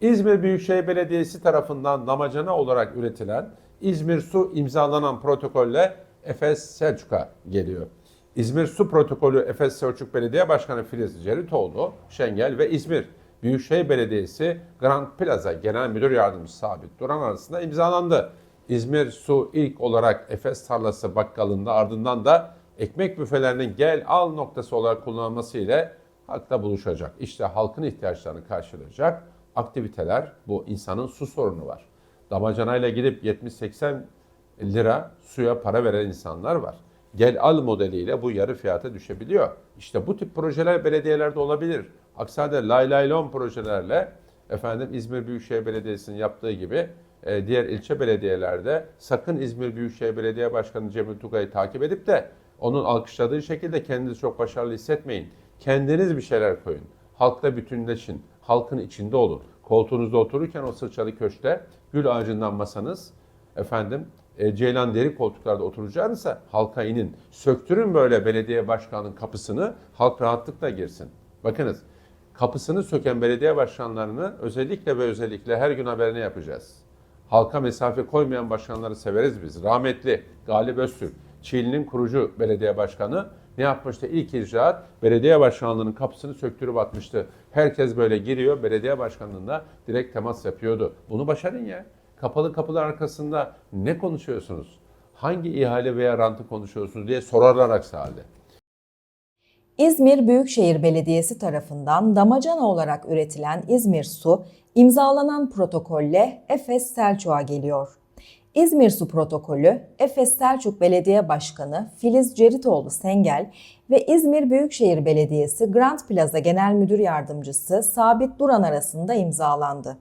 İzmir Büyükşehir Belediyesi tarafından damacana olarak üretilen İzmir Su imzalanan protokolle Efes Selçuk'a geliyor. İzmir Su Protokolü Efes Selçuk Belediye Başkanı Filiz Ceritoğlu, Şengel ve İzmir Büyükşehir Belediyesi Grand Plaza Genel Müdür Yardımcısı Sabit Duran arasında imzalandı. İzmir Su ilk olarak Efes Tarlası Bakkalı'nda ardından da ekmek büfelerinin gel al noktası olarak kullanılması ile halkla buluşacak. İşte halkın ihtiyaçlarını karşılayacak aktiviteler bu insanın su sorunu var. Damacanayla gidip 70-80 lira suya para veren insanlar var. Gel al modeliyle bu yarı fiyata düşebiliyor. İşte bu tip projeler belediyelerde olabilir. Aksi halde lay lay lom projelerle efendim İzmir Büyükşehir Belediyesi'nin yaptığı gibi e, diğer ilçe belediyelerde sakın İzmir Büyükşehir Belediye Başkanı Cemil Tugay'ı takip edip de onun alkışladığı şekilde kendinizi çok başarılı hissetmeyin. Kendiniz bir şeyler koyun. Halkla bütünleşin. Halkın içinde olun. Koltuğunuzda otururken o sırçalı köşkte gül ağacından masanız efendim e, ceylan deri koltuklarda oturacağınızsa halka inin. Söktürün böyle belediye başkanının kapısını halk rahatlıkla girsin. Bakınız kapısını söken belediye başkanlarını özellikle ve özellikle her gün haberini yapacağız. Halka mesafe koymayan başkanları severiz biz. Rahmetli Galip Öztürk, Çiğli'nin kurucu belediye başkanı ne yapmıştı? İlk icraat belediye başkanlığının kapısını söktürüp atmıştı. Herkes böyle giriyor, belediye başkanlığında direkt temas yapıyordu. Bunu başarın ya. Kapalı kapılar arkasında ne konuşuyorsunuz? Hangi ihale veya rantı konuşuyorsunuz diye sorarlar aksi halde. İzmir Büyükşehir Belediyesi tarafından damacana olarak üretilen İzmir Su, imzalanan protokolle Efes Selçuk'a geliyor. İzmir Su Protokolü, Efes Selçuk Belediye Başkanı Filiz Ceritoğlu Sengel ve İzmir Büyükşehir Belediyesi Grand Plaza Genel Müdür Yardımcısı Sabit Duran arasında imzalandı.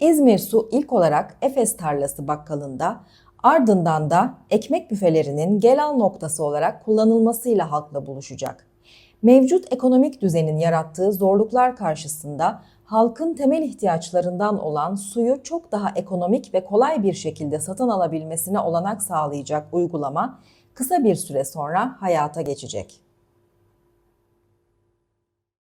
İzmir Su ilk olarak Efes Tarlası Bakkalı'nda, ardından da ekmek büfelerinin gel al noktası olarak kullanılmasıyla halkla buluşacak. Mevcut ekonomik düzenin yarattığı zorluklar karşısında halkın temel ihtiyaçlarından olan suyu çok daha ekonomik ve kolay bir şekilde satın alabilmesine olanak sağlayacak uygulama kısa bir süre sonra hayata geçecek.